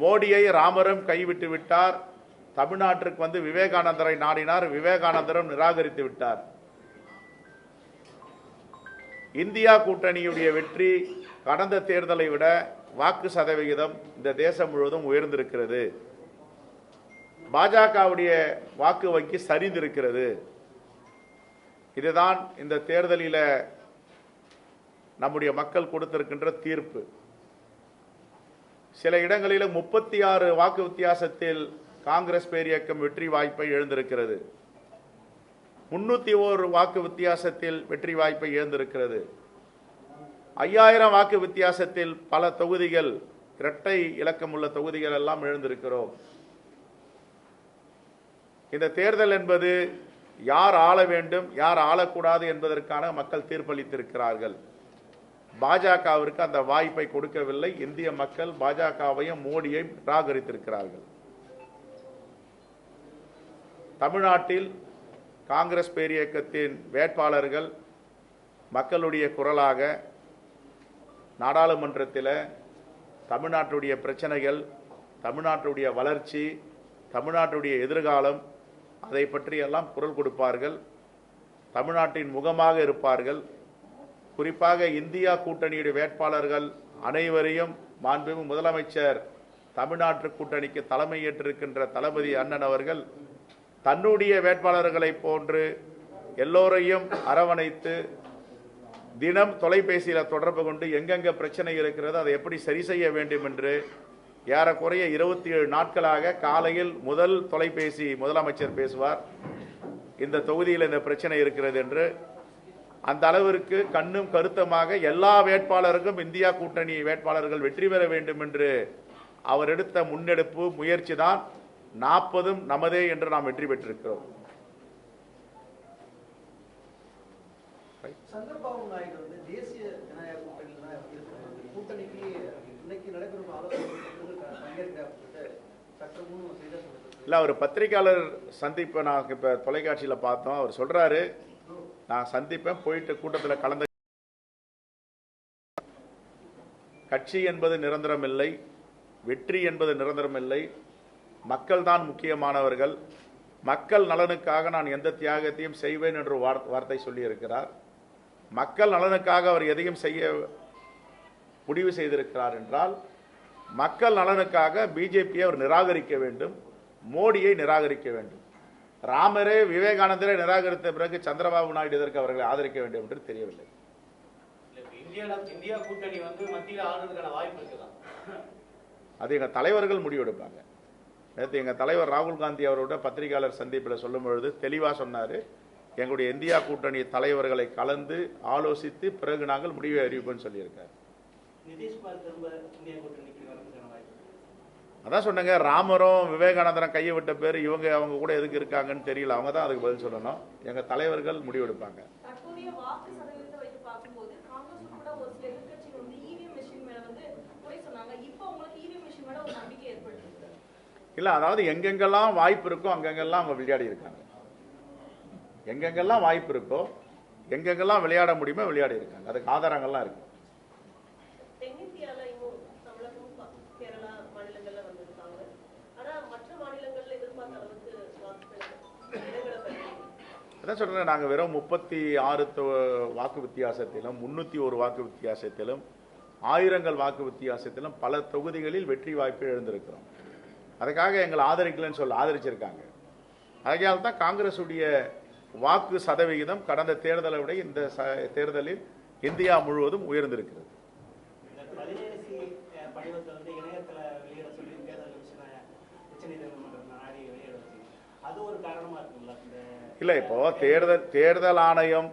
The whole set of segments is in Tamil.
மோடியை ராமரும் கைவிட்டு விட்டார். தமிழ்நாட்டிற்கு வந்து விவேகானந்தரை நாடினார். விவேகானந்தரும் நிராகரித்து விட்டார். இந்தியா கூட்டணியுடைய வெற்றி கடந்த தேர்தலை விட வாக்கு சதவிகிதம் இந்த தேசம் முழுவதும் உயர்ந்திருக்கிறது. பாஜகவுடைய வாக்கு வங்கி சரிந்திருக்கிறது. இதுதான் இந்த தேர்தலில் நம்முடைய மக்கள் கொடுத்திருக்கின்ற தீர்ப்பு. சில இடங்களில் முப்பத்தி ஆறு வாக்கு வித்தியாசத்தில் காங்கிரஸ் பேரியக்கம் வெற்றி வாய்ப்பை எழுந்திருக்கிறது முன்னூத்தி ஓரு வாக்கு வித்தியாசத்தில் வெற்றி வாய்ப்பை எழுந்திருக்கிறது ஐயாயிரம் வாக்கு வித்தியாசத்தில் பல தொகுதிகள் இரட்டை இலக்கம் உள்ள தொகுதிகள் எல்லாம் எழுந்திருக்கிறோம் இந்த தேர்தல் என்பது யார் ஆள வேண்டும் யார் ஆளக்கூடாது என்பதற்கான மக்கள் தீர்ப்பளித்திருக்கிறார்கள். பாஜகவிற்கு அந்த வாய்ப்பை கொடுக்கவில்லை. இந்திய மக்கள் பாஜகவையும் மோடியையும் நிராகரித்திருக்கிறார்கள். தமிழ்நாட்டில் காங்கிரஸ் பேரியக்கத்தின் வேட்பாளர்கள் மக்களுடைய குரலாக நாடாளுமன்றத்தில் தமிழ்நாட்டுடைய பிரச்சனைகள் தமிழ்நாட்டுடைய வளர்ச்சி தமிழ்நாட்டுடைய எதிர்காலம் அதை பற்றியெல்லாம் குரல் கொடுப்பார்கள். தமிழ்நாட்டின் முகமாக இருப்பார்கள். குறிப்பாக இந்தியா கூட்டணியுடைய வேட்பாளர்கள் அனைவரையும் மாண்புமிகு முதலமைச்சர் தமிழ்நாட்டு கூட்டணிக்கு தலைமையேற்றிருக்கின்ற தளபதி அண்ணன் அவர்கள் தன்னுடைய வேட்பாளர்களை போன்று எல்லோரையும் அரவணைத்து தினம் தொலைபேசியில் தொடர்பு கொண்டு எங்கெங்க பிரச்சனை இருக்கிறதோ அதை எப்படி சரி செய்ய வேண்டும் என்று ஏறக்குறைய இருபத்தி ஏழு நாட்களாக காலையில் முதல் தொலைபேசி முதலமைச்சர் பேசுவார். இந்த தொகுதியில் இந்த பிரச்சனை இருக்கிறது என்று அந்த அளவிற்கு கண்ணும் கருத்தமாக எல்லா வேட்பாளருக்கும் இந்தியா கூட்டணி வேட்பாளர்கள் வெற்றி பெற வேண்டும் என்று அவர் எடுத்த முன்னெடுப்பு முயற்சி தான் நாற்பதும் நமதே என்று நாம் வெற்றி பெற்றிருக்கிறோம். இல்லை அவர் பத்திரிக்கையாளர் சந்திப்பை நான் இப்போ தொலைக்காட்சியில் பார்த்தோம். அவர் சொல்றாரு நான் சந்திப்பேன். போயிட்டு கூட்டத்தில் கலந்து கட்சி என்பது நிரந்தரம் இல்லை வெற்றி என்பது நிரந்தரம் இல்லை. மக்கள் தான் முக்கியமானவர்கள். மக்கள் நலனுக்காக நான் எந்த தியாகத்தையும் செய்வேன் என்று வார்த்தை சொல்லியிருக்கிறார். மக்கள் நலனுக்காக அவர் எதையும் செய்ய முடிவு செய்திருக்கிறார் என்றால் மக்கள் நலனுக்காக பிஜேபியை அவர் நிராகரிக்க வேண்டும் மோடியை நிராகரிக்க வேண்டும். ராமரே விவேகானந்தரை நிராகரித்த பிறகு சந்திரபாபு நாயுடு இதற்கு அவர்களை ஆதரிக்க வேண்டும் என்று தெரியவில்லை. இல்ல, இப்ப இந்தியா இந்தியா கூட்டணி வந்து மத்தியில ஆளுறதுக்கான வாய்ப்பு இருக்குதா? அது எங்கள் தலைவர்கள் முடிவெடுப்பாங்க. நேற்று எங்கள் தலைவர் ராகுல் காந்தி அவரோட பத்திரிகையாளர் சந்திப்பில் சொல்லும் பொழுது தெளிவாக சொன்னார் எங்களுடைய இந்தியா கூட்டணி தலைவர்களை கலந்து ஆலோசித்து பிறகு நாங்கள் முடிவை அறிவிப்போம்னு சொல்லியிருக்காரு. நிதிஷ்குமார் திரும்ப இந்தியா கூட்டணிக்கு வரதுக்கான வாய்ப்பு இருக்கு. அதான் சொன்னேங்க ராமரும் விவேகானந்தரம் கையை விட்ட பேர் இவங்க அவங்க கூட எதுக்கு இருக்காங்கன்னு தெரியல. அவங்க தான் அதுக்கு பதில் சொல்லணும். எங்கள் தலைவர்கள் முடிவெடுப்பாங்க. நம்பிக்கை ஏற்பட்டிருக்கு. இல்லை அதாவது எங்கெங்கெல்லாம் வாய்ப்பு இருக்கோ அங்கங்கெல்லாம் அவங்க விளையாடி இருக்காங்க. எங்கெங்கெல்லாம் வாய்ப்பு இருக்கோ எங்கெங்கெல்லாம் விளையாட முடியுமோ விளையாடி இருக்காங்க. அதுக்கு ஆதாரங்கள்லாம் இருக்கு. என்ன எதிர்பார்த்த அதான் நாங்கள் வெறும் முப்பத்தி ஆறு வாக்கு வித்தியாசத்திலும் முன்னூற்றி ஒரு வாக்கு வித்தியாசத்திலும் ஆயிரங்கள் வாக்கு வித்தியாசத்திலும் பல தொகுதிகளில் வெற்றி வாய்ப்பு எழுந்திருக்கிறோம் அதுக்காக எங்களை ஆதரிக்கலன்னு சொல்ல ஆதரிச்சிருக்காங்க. அதையால் தான் காங்கிரசுடைய வாக்கு சதவிகிதம் கடந்த தேர்தலை விட இந்த ச- தேர்தலில் இந்தியா முழுவதும் உயர்ந்திருக்கிறது இந்த பதினேழு சி அஹ், படிவத்தை வந்து இணையத்துல வெளியிட சொல்லி தேர்தல் கமிஷனை உச்சநீதிமன்றம் நாடி வெளியிட வச்சு அது ஒரு காரணமா இருக்குங்களா இந்த இல்லை இப்போ தேர்தல் தேர்தல் ஆணையம்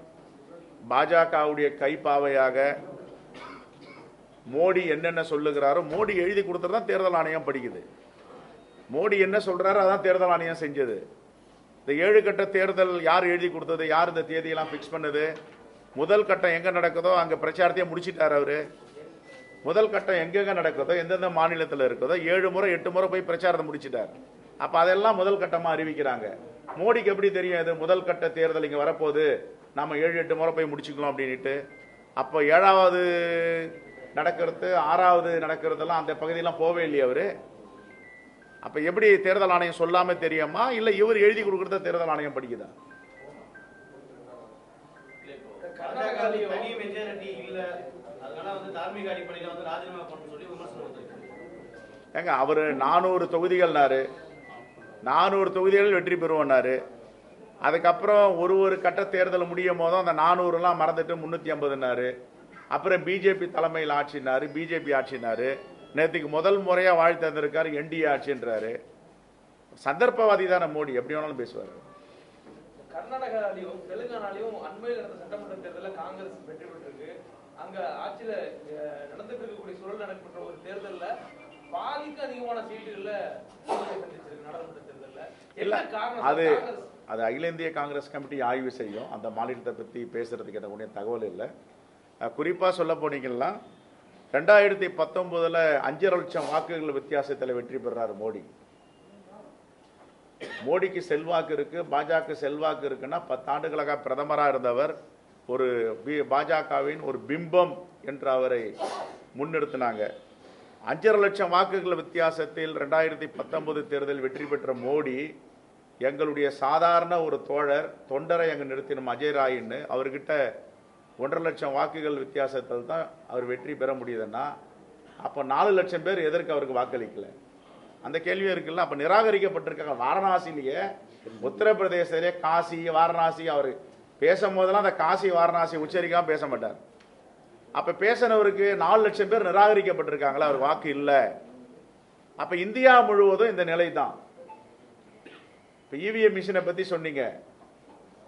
பாஜகவுடைய கைப்பாவையாக மோடி என்னென்ன சொல்லுகிறாரோ மோடி எழுதி கொடுத்தது தான் தேர்தல் ஆணையம் படிக்குது. மோடி என்ன சொல்றாரோ அதான் தேர்தல் ஆணையம் செஞ்சது. இந்த ஏழு கட்ட தேர்தல் யார் எழுதி கொடுத்தது யார் இந்த தேதியெல்லாம் ஃபிக்ஸ் பண்ணது? முதல் கட்டம் எங்கே நடக்குதோ அங்கே பிரச்சாரத்தையே முடிச்சிட்டார் அவர். முதல் கட்டம் எங்கெங்க நடக்குதோ எந்தெந்த மாநிலத்தில் இருக்குதோ ஏழு முறை எட்டு முறை போய் பிரச்சாரத்தை முடிச்சிட்டார். அப்ப அதெல்லாம் முதல் கட்டமா அறிவிக்கிறாங்க. மோடிக்கு எப்படி தெரியும் இது? முதல் கட்ட தேர்தல் இங்க வரப்போகுது. நாம ஏழு எட்டு முறை போய் முடிச்சுக்கலாம் அப்படின்ட்டு அப்போ ஏழாவது நடக்கிறது ஆறாவது நடக்கிறதெல்லாம் அந்த பகுதியெல்லாம் போவே இல்லையா அவரு. அப்ப எப்படி தேர்தல் ஆணையம் சொல்லாம தெரியுமா? இல்ல இவர் எழுதி கொடுக்கறத தேர்தல் ஆணையம் படிக்குதா? ஏங்க அவர் நானூறு தொகுதிகள்னாரு. நானூறு தொகுதிகளில் வெற்றி பெறுவோம்னாரு அதுக்கப்புறம் ஒரு ஒரு கட்ட தேர்தல் முடியும் போதும் அந்த நானூறுலாம் மறந்துட்டு முந்நூற்றி ஐம்பதுனாரு அப்புறம் பிஜேபி தலைமையில் ஆட்சினாரு பிஜேபி ஆட்சினாரு நேற்றுக்கு முதல் முறையாக வாழ்த்து தந்திருக்காரு என்டிஏ ஆட்சின்றாரு. சந்தர்ப்பவாதி தானே மோடி எப்படி வேணாலும் பேசுவார். கர்நாடகாலையும் தெலுங்கானாலையும் அண்மையில் நடந்த சட்டமன்ற தேர்தலில் காங்கிரஸ் வெற்றி பெற்றிருக்கு. அங்க ஆட்சியில அஹ், நடந்துட்டு இருக்கக்கூடிய சூழல் நடைபெற்ற ஒரு தேர்தலில் பாதிக்கு அதிகமான சீட்டுகள்ல தோல்வியை சந்திச்சிருக்கு நாடாளுமன்ற இல்ல அது அது அகில இந்திய காங்கிரஸ் கமிட்டி ஆய்வு செய்யும். அந்த மாநிலத்தை பற்றி பேசுறதுக்கு எனக்கு ஒன்றும் தகவல் இல்லை. அஹ் குறிப்பா சொல்ல போனீங்கன்னா ரெண்டாயிரத்தி பத்தொன்பதுல அஞ்சரை லட்சம் வாக்குகள் வித்தியாசத்தில் வெற்றி பெறாரு மோடி. மோடிக்கு செல்வாக்கு இருக்கு பாஜக செல்வாக்கு இருக்குன்னா பத்தாண்டுகளாக பிரதமராக இருந்தவர் ஒரு பி- பாஜகவின் ஒரு பிம்பம் என்று அவரை முன்னிறுத்தினாங்க. அஞ்சரை லட்சம் வாக்குகள் வித்தியாசத்தில் ரெண்டாயிரத்தி பத்தொன்பது தேர்தல் வெற்றி பெற்ற மோடி எங்களுடைய சாதாரண ஒரு தோழர் தொண்டரை அங்கே நிறுத்தினோம் அஜய் ராயின்னு அவர்கிட்ட ஒன்றரை லட்சம் வாக்குகள் வித்தியாசத்தில் தான் அவர் வெற்றி பெற முடியுதுன்னா அப்போ நாலு லட்சம் பேர் எதற்கு அவருக்கு வாக்களிக்கல? அந்த கேள்வி இருக்குல்ல அப்போ நிராகரிக்கப்பட்டிருக்காங்க வாரணாசிலேயே உத்தரப்பிரதேசத்திலே காசி வாரணாசி அவர் பேசும்போதெல்லாம் அந்த காசி வாரணாசி உச்சரிக்காம பேச மாட்டார். அப்ப பேசினவருக்கு நாலு லட்சம் பேர் நிராகரிக்கப்பட்டிருக்காங்களா? அவர் வாக்கு இல்லை. அப்ப இந்தியா முழுவதும் இந்த நிலை தான். இப்போ இவிஎம் மிஷினை பத்தி சொன்னீங்க.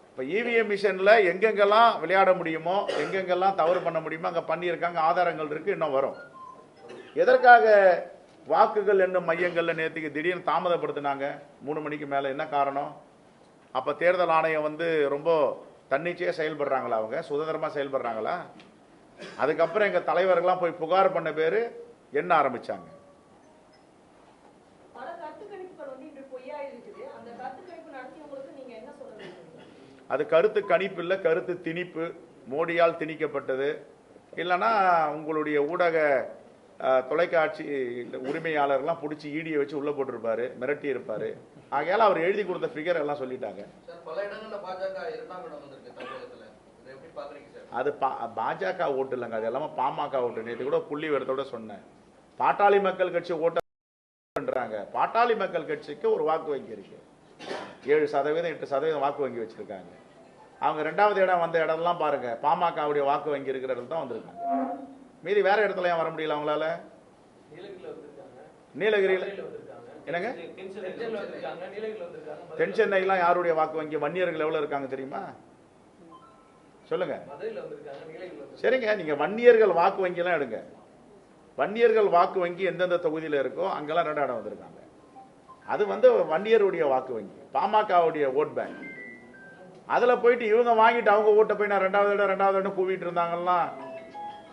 இப்ப இவிஎம் மிஷின்ல எங்கெங்கெல்லாம் விளையாட முடியுமோ எங்கெங்கெல்லாம் தவறு பண்ண முடியுமோ அங்க பண்ணியிருக்காங்க ஆதாரங்கள் இருக்கு இன்னும் வரும். எதற்காக வாக்குகள் என்னும் மையங்கள்ல நேற்றுக்கு திடீர்னு தாமதப்படுத்தினாங்க? மூணு மணிக்கு மேல என்ன காரணம்? அப்ப தேர்தல் ஆணையம் வந்து ரொம்ப தன்னிச்சையா செயல்படுறாங்களா அவங்க? சுதந்திரமா செயல்படுறாங்களா? அதுக்கப்புறம் எங்க தலைவர்கள்லாம் போய் புகார் பண்ண பேரு என்ன ஆரம்பிச்சாங்க? பல கருத்து கணிப்புகள் வந்து இன்று பொய்யா இருக்குது அந்த கருத்து கணிப்பு நடத்தியவங்களுக்கு நீங்க என்ன சொல்ல விரும்புறீங்க? அது கருத்து கணிப்பு இல்லை கருத்து திணிப்பு. மோடியால் திணிக்கப்பட்டது. இல்லைன்னா உங்களுடைய ஊடக தொலைக்காட்சி உரிமையாளர்லாம் பிடிச்சி ஈடியை வச்சு உள்ள போட்டிருப்பாரு மிரட்டி இருப்பாரு. ஆகையால அவர் எழுதி கொடுத்த ஃபிகர் எல்லாம் சொல்லிட்டாங்க. சார் பல இடங்கள்ல பாஜக இரண்டாம் இடம் வந்திருக்கு தமிழகத்துல. எப்படி பாக்குறீங்க? சார் அது பா- பாஜக ஓட்டு இல்லைங்க. அது எல்லாமே பாமக ஓட்டு. நேற்று கூட புள்ளி விவரத்தோட சொன்னேன். பாட்டாளி மக்கள் கட்சி ஓட்டுன்றாங்க பாட்டாளி மக்கள் கட்சிக்கு ஒரு வாக்கு வங்கி இருக்கு. ஏழு சதவீதம் எட்டு சதவீதம் வாக்கு வங்கி வச்சிருக்காங்க. அவங்க ரெண்டாவது இடம் வந்த இடம்லாம் பாருங்க. பாமகவுடைய வாக்கு வங்கி இருக்கிற இடத்துல தான் வந்திருக்காங்க. மீதி வேற இடத்துல ஏன் வர முடியல அவங்களால? நீலகிரியில என்னங்க? தென் சென்னைலாம் யாருடைய வாக்கு வங்கி? வன்னியர்கள் எவ்வளவு இருக்காங்க தெரியுமா? சொல்லுங்க. சரிங்க நீங்க வன்னியர்கள் வாக்கு வங்கி எல்லாம் எடுங்க. வன்னியர்கள் வாக்கு வங்கி எந்தெந்த தொகுதியில இருக்கோ அங்கெல்லாம் ரெண்டு இடம் வந்திருக்காங்க. அது வந்து வன்னியருடைய வாக்கு வங்கி பாமகவுடைய ஓட் பேங்க் அதுல போயிட்டு இவங்க வாங்கிட்டு அவங்க ஓட்டை போய் நான் ரெண்டாவது இடம் ரெண்டாவது இடம் கூவிட்டு இருந்தாங்கன்னா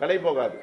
விலை போகாது